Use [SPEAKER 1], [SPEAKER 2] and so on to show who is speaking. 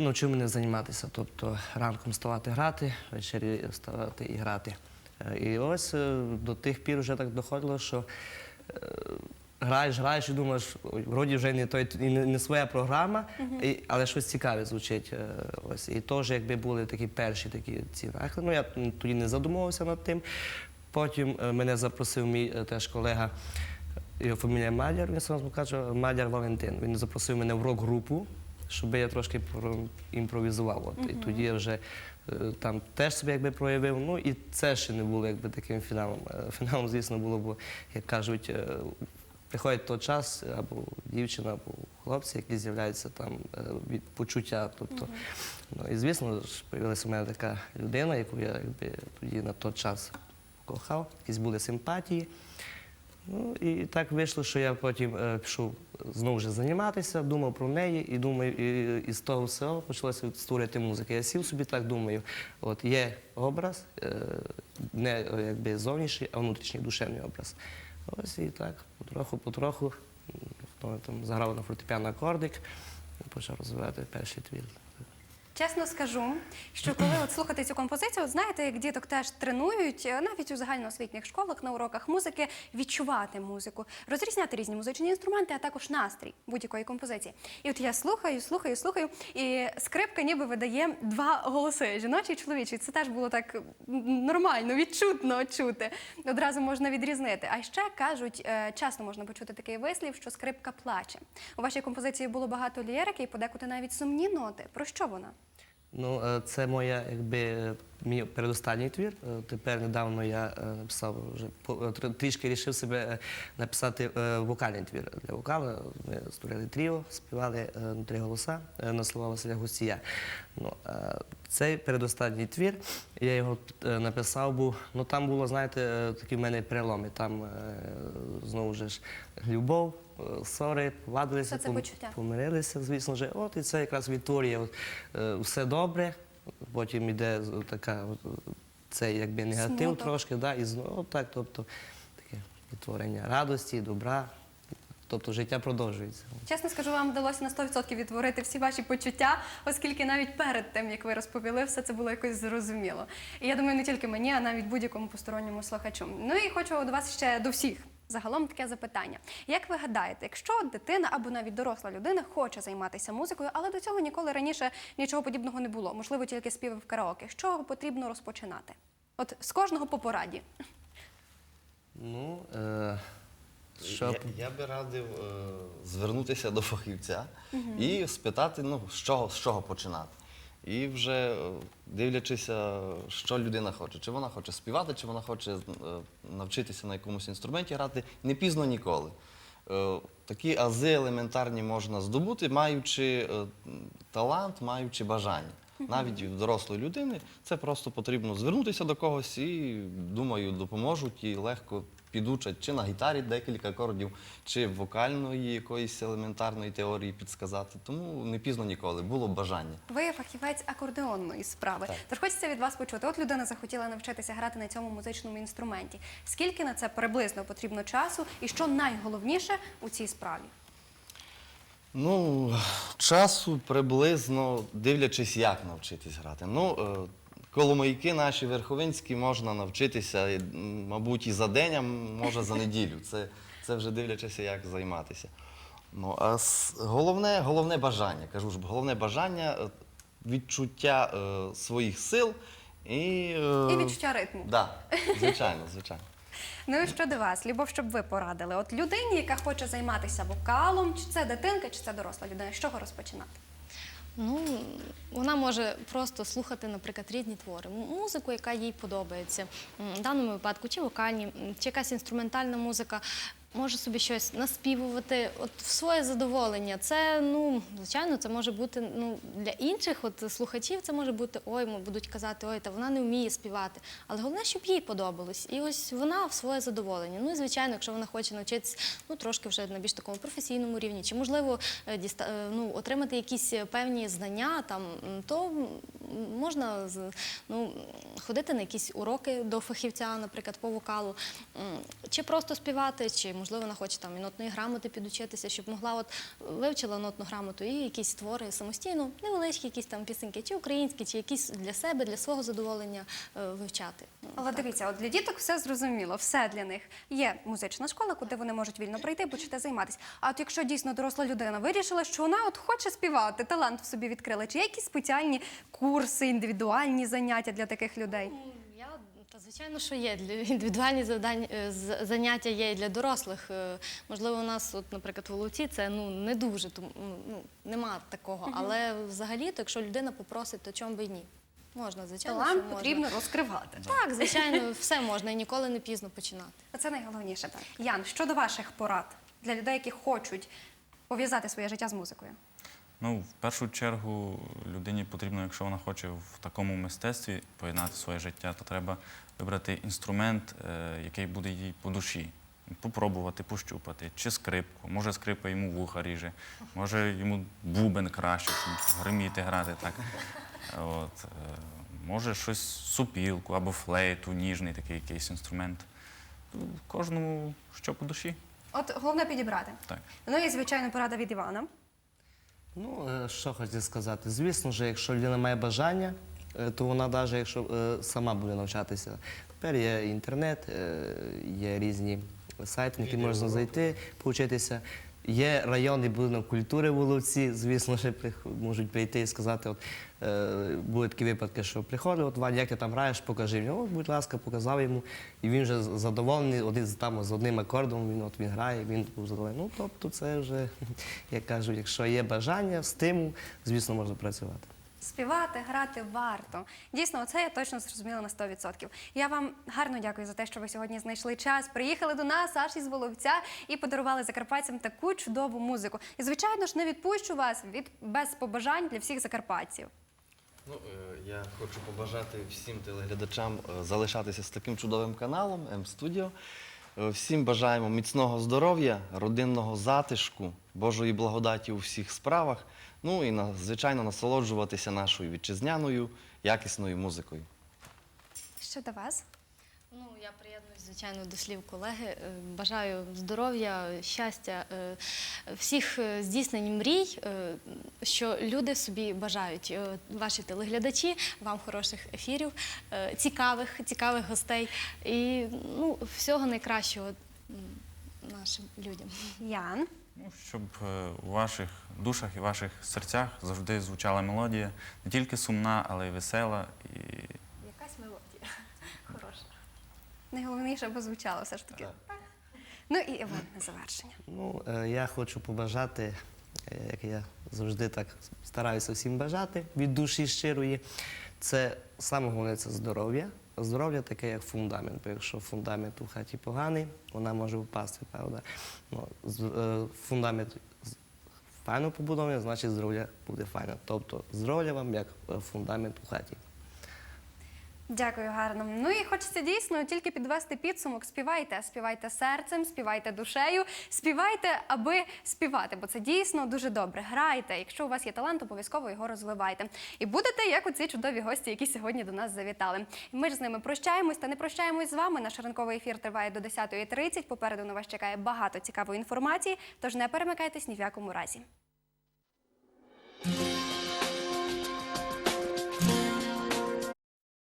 [SPEAKER 1] Навчив мене займатися, тобто ранком вставати грати, ввечері вставати і грати. Е, І ось е, до тих пір вже так доходило, що е, граєш, граєш і думаєш, вроді вже не той не, не своя програма, і, але щось цікаве звучить. Ось. І теж якби були такі перші такі ці. Ну я тоді не задумувався над тим. Потім мене запросив мій теж колега. Його фамілія Мадяр, він сам каже Мадяр Валентин. Він запросив мене в рок-групу, щоб я трошки імпровізував. От. І тоді я вже е, там теж себе якби проявив. Ну і це ще не було якби таким фіналом. Е, Фіналом, звісно, було, бо, як кажуть, е, приходить той час, або дівчина, або хлопці, які з'являються там від почуття. Тобто, ну, і звісно ж, появилася в мене така людина, яку я якби, тоді на той час кохав, якісь були симпатії. Ну і так вийшло, що я потім е, пішов знову ж займатися, думав про неї і думаю, і, і з того всього почалося створювати музику. Я сів собі так думаю, от є образ, е, не якби зовнішній, а внутрішній душевний образ. Ось і так, потроху, потроху, м, хто там заграв на фортепіано акордик, і почав розвивати перший твір.
[SPEAKER 2] Чесно скажу, що коли от слухати цю композицію, от знаєте, як діток теж тренують, е, навіть у загальноосвітніх школах на уроках музики, відчувати музику, розрізняти різні музичні інструменти, а також настрій будь-якої композиції. І от я слухаю, слухаю, слухаю, і скрипка ніби видає два голоси жіночий і чоловічий. Це теж було так нормально, відчутно чути. Одразу можна відрізнити. А ще кажуть, е, часто можна почути такий вислів, що скрипка плаче. У вашій композиції було багато лірики і подекуди навіть сумні ноти. Про що вона?
[SPEAKER 1] Ну, е, це моя, якби е, мій передостанній твір. Е, Тепер недавно я написав вже трішки рішив себе написати вокальний твір для вокалу. Ми створили тріо, співали три голоса на слова Василя Гусія. Ну, цей передостанній твір, я його написав, був, ну там було, знаєте, такі в мене переломи. Там знову ж любов, ссори, повадилися,
[SPEAKER 2] Все це
[SPEAKER 1] пом-
[SPEAKER 2] почуття.
[SPEAKER 1] помирилися, звісно ж. От і це якраз відтворює от, е, все добре. Потім йде з- така от, е, цей якби негатив
[SPEAKER 2] Смуток.
[SPEAKER 1] трошки, да, і знову так, тобто таке відтворення радості, добра. Тобто життя продовжується.
[SPEAKER 2] Чесно скажу, вам вдалося на 100% відтворити всі ваші почуття, оскільки навіть перед тим, як ви розповіли, все це було якось зрозуміло. І я думаю, не тільки мені, а навіть будь-якому посторонньому слухачу. Ну і хочу до вас ще до всіх. Загалом таке запитання. Як ви гадаєте, якщо дитина або навіть доросла людина хоче займатися музикою, але до цього ніколи раніше нічого подібного не було, можливо, тільки співи в караоке, з чого потрібно розпочинати? От з кожного по пораді.
[SPEAKER 1] Ну, е, щоб...
[SPEAKER 3] Я, я би радив е, звернутися до фахівця і спитати, ну, з чого, з чого починати. І вже е, дивлячися, що людина хоче. Чи вона хоче співати, чи вона хоче е, навчитися на якомусь інструменті грати, не пізно ніколи. Е, Такі ази елементарні можна здобути, маючи талант, маючи бажання. Навіть дорослої людини це просто потрібно звернутися до когось і, думаю, допоможуть і легко підучать чи на гітарі декілька акордів, чи вокальної якоїсь елементарної теорії підсказати. Тому не пізно ніколи, було бажання.
[SPEAKER 2] Ви фахівець акордеонної справи. Тож хочеться від вас почути. От людина захотіла навчитися грати на цьому музичному інструменті. Скільки на це приблизно потрібно часу, і що найголовніше у цій справі?
[SPEAKER 3] Ну, часу приблизно дивлячись, як навчитись грати. Ну, е, коломийки наші верховинські можна навчитися, і, м, мабуть, і за день, а може за неділю. Це, це вже дивлячися, як займатися. Ну, а с- головне, головне бажання, кажу ж, головне бажання, е, відчуття е, своїх сил і. е,
[SPEAKER 2] І відчуття ритму.
[SPEAKER 3] Да, звичайно, звичайно.
[SPEAKER 2] Ну і щодо вас, Любов, щоб ви порадили? От людині, яка хоче займатися вокалом, чи це дитинка, чи це доросла людина, з чого розпочинати?
[SPEAKER 4] Ну, вона може просто слухати, наприклад, різні твори, музику, яка їй подобається. В даному випадку чи вокальні, чи якась інструментальна музика. Може собі щось наспівувати от в своє задоволення. Це, ну, звичайно, це може бути ну, для інших от, слухачів, це може бути ой, м, будуть казати, ой, та вона не вміє співати. Але головне, щоб їй подобалось. І ось вона в своє задоволення. Ну і звичайно, якщо вона хоче навчитися ну, трошки вже на більш такому професійному рівні, чи можливо е, діста- е, ну, отримати якісь певні знання, там, то Можна ну, ходити на якісь уроки до фахівця, наприклад, по вокалу, чи просто співати, чи можливо вона хоче там і нотної грамоти підучитися, щоб могла от вивчила нотну грамоту і якісь твори самостійно, невеличкі якісь там пісеньки, чи українські, чи якісь для себе, для свого задоволення е, вивчати. Ну,
[SPEAKER 2] Але
[SPEAKER 4] так.
[SPEAKER 2] дивіться, от для діток все зрозуміло, все для них. Є музична школа, куди вони можуть вільно прийти, почати займатися. А от якщо дійсно доросла людина вирішила, що вона от хоче співати, талант в собі відкрила, чи є якісь спеціальні курси, індивідуальні заняття для таких людей?
[SPEAKER 4] Ну, Я та звичайно, що є для індивідуальні завдання е, заняття є і для дорослих. Е, Можливо, у нас, от, наприклад, в Воловці це ну не дуже тому ну, ну, нема такого. Але взагалі, то якщо людина попросить, то чому би ні? Можна, звичайно, що
[SPEAKER 2] Талант
[SPEAKER 4] можна.
[SPEAKER 2] потрібно розкривати.
[SPEAKER 4] Так, звичайно, все можна і ніколи не пізно починати.
[SPEAKER 2] Це найголовніше. Так. Ян, щодо ваших порад для людей, які хочуть пов'язати своє життя з музикою?
[SPEAKER 5] Ну, в першу чергу людині потрібно, якщо вона хоче в такому мистецтві поєднати своє життя, то треба вибрати інструмент, е, який буде їй по душі. Попробувати, пощупати, чи скрипку. Може, скрипка йому вуха ріже, може йому бубен краще, щоб гриміти, грати так. От, е, може щось супілку або флейту, ніжний такий якийсь інструмент. Кожному що по душі.
[SPEAKER 2] От головне підібрати.
[SPEAKER 5] Так.
[SPEAKER 2] Ну і звичайно порада від Івана.
[SPEAKER 1] Ну, е, що хотів сказати. Звісно ж, якщо людина має бажання, е, то вона навіть якщо е, сама буде навчатися. Тепер є інтернет, є різні сайти, на які можна зайти, повчитися. Є районний будинок культури в Воловці, звісно, ще можуть прийти і сказати, от е, були такі випадки, що приходить, от Вань, як ти там граєш, покажи мені. От, будь ласка, показав йому. І він вже задоволений, один там з одним акордом він от він грає, він був задоволений. Ну, тобто, це вже, як кажуть, якщо є бажання, стимул, звісно, можна працювати.
[SPEAKER 2] Співати, грати варто. Дійсно, це я точно зрозуміла на 100%. Я вам гарно дякую за те, що ви сьогодні знайшли час, приїхали до нас аж із Воловця і подарували закарпатцям таку чудову музику. І, звичайно ж, не відпущу вас від без побажань для всіх закарпатців.
[SPEAKER 3] Ну, е, я хочу побажати всім телеглядачам е, залишатися з таким чудовим каналом М-Студіо. Е, Всім бажаємо міцного здоров'я, родинного затишку, Божої благодаті у всіх справах. Ну і звичайно насолоджуватися нашою вітчизняною якісною музикою.
[SPEAKER 2] Щодо вас.
[SPEAKER 4] Ну, я приєднуюсь, звичайно, до слів колеги. Е, Бажаю здоров'я, щастя, е, всіх е, здійснень мрій, що люди собі бажають. Ваші телеглядачі, вам хороших ефірів, цікавих, цікавих гостей і ну, всього найкращого нашим людям.
[SPEAKER 2] Ян.
[SPEAKER 5] Ну, щоб у ваших душах і ваших серцях завжди звучала мелодія, не тільки сумна, але й весела. І
[SPEAKER 4] Якась мелодія хороша.
[SPEAKER 2] Найголовніше, аби звучало все ж таки. Ну і Іван на завершення.
[SPEAKER 1] Ну, е, я хочу побажати, е, як я завжди так стараюся всім бажати від душі щирої. Це саме головне це здоров'я. Здоров'я таке, як фундамент. Бо якщо фундамент у хаті поганий, вона може впасти, правда. Ну, з- е, фундамент файно побудований, значить здоров'я буде файне. Тобто здоров'я вам як фундамент у хаті.
[SPEAKER 2] Дякую, гарно. Ну і хочеться дійсно тільки підвести підсумок. Співайте, співайте серцем, співайте душею, співайте, аби співати, бо це дійсно дуже добре. Грайте. Якщо у вас є талант, обов'язково його розвивайте. І будете як оці чудові гості, які сьогодні до нас завітали. Ми ж з ними прощаємось та не прощаємось з вами. Наш ранковий ефір триває до 10.30. Попереду на вас чекає багато цікавої інформації. Тож не перемикайтесь ні в якому разі.